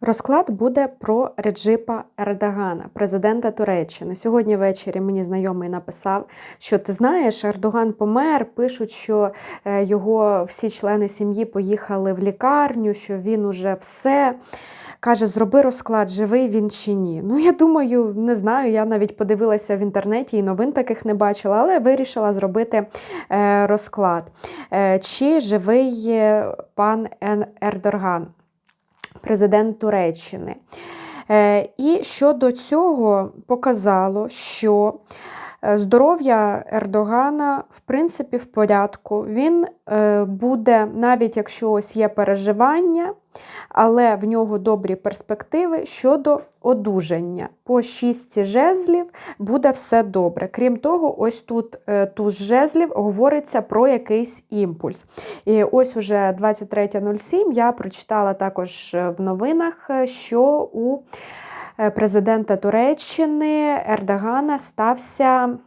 Розклад буде про Реджипа Ердогана, президента Туреччини. Сьогодні ввечері мені знайомий написав, що ти знаєш, Ердоган помер. Пишуть, що е, його всі члени сім'ї поїхали в лікарню, що він уже все. Каже, зроби розклад, живий він чи ні. Ну, я думаю, не знаю. Я навіть подивилася в інтернеті і новин таких не бачила, але вирішила зробити е, розклад. Е, Чи живий пан Ердоган? Президент Туреччини. Е, І щодо цього показало, що здоров'я Ердогана, в принципі, в порядку. Він е, буде, навіть якщо ось є переживання, але в нього добрі перспективи щодо одужання. По шістці жезлів буде все добре. Крім того, ось тут е, туз жезлів говориться про якийсь імпульс. І ось уже 23.07 я прочитала також е, в новинах, е, що у е, президента Туреччини Ердогана стався.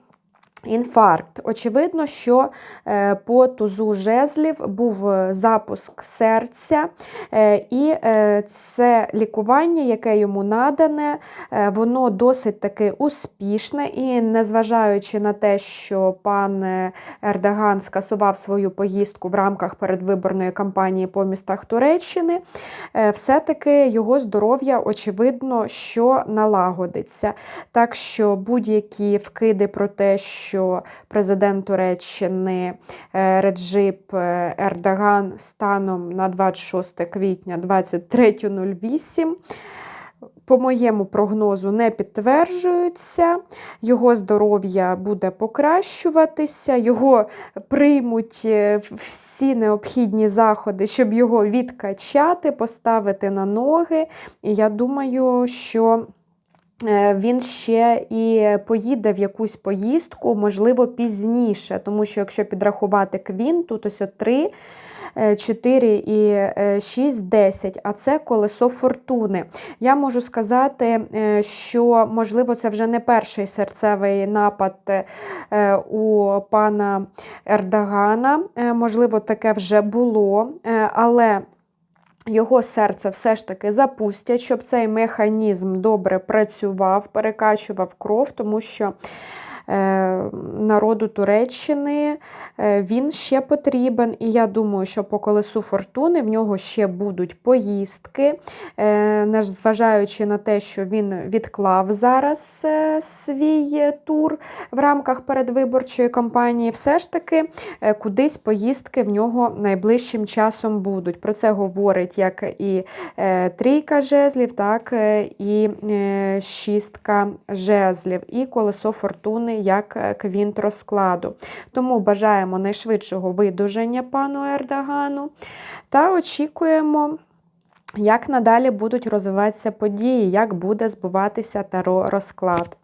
Інфаркт. Очевидно, що е, по тузу жезлів був е, запуск серця, е, і це лікування, яке йому надане, воно досить таки успішне. І незважаючи на те, що пан Ердоган скасував свою поїздку в рамках передвиборної кампанії по містах Туреччини, все-таки його здоров'я, очевидно, що налагодиться. Так що будь-які вкиди про те, що президент Туреччини е, Реджип е, Ердоган станом на 26 квітня 23.08 по моєму прогнозу не підтверджуються, його здоров'я буде покращуватися, його приймуть е, всі необхідні заходи, щоб його відкачати, поставити на ноги. І я думаю, що він ще і поїде в якусь поїздку, можливо, пізніше, тому що якщо підрахувати квін, тут ось 3, 4 і 6, 10, а це колесо фортуни. Я можу сказати, е, що, можливо, це вже не перший серцевий напад е, у пана Ердогана. Е, Можливо, таке вже було, е, але. Його серце все ж таки запустять, щоб цей механізм добре працював, перекачував кров, тому що е, народу Туреччини е, він ще потрібен. І я думаю, що по колесу фортуни в нього ще будуть поїздки, е, незважаючи на те, що він відклав зараз е, свій тур в рамках передвиборчої кампанії, все ж таки кудись поїздки в нього найближчим часом будуть. Про це говорить як і трійка жезлів, так і шістка жезлів, і колесо фортуни як квінт розкладу. Тому бажаємо найшвидшого видуження пану Ердогану та очікуємо. Як надалі будуть розвиватися події, як буде збуватися таро розклад.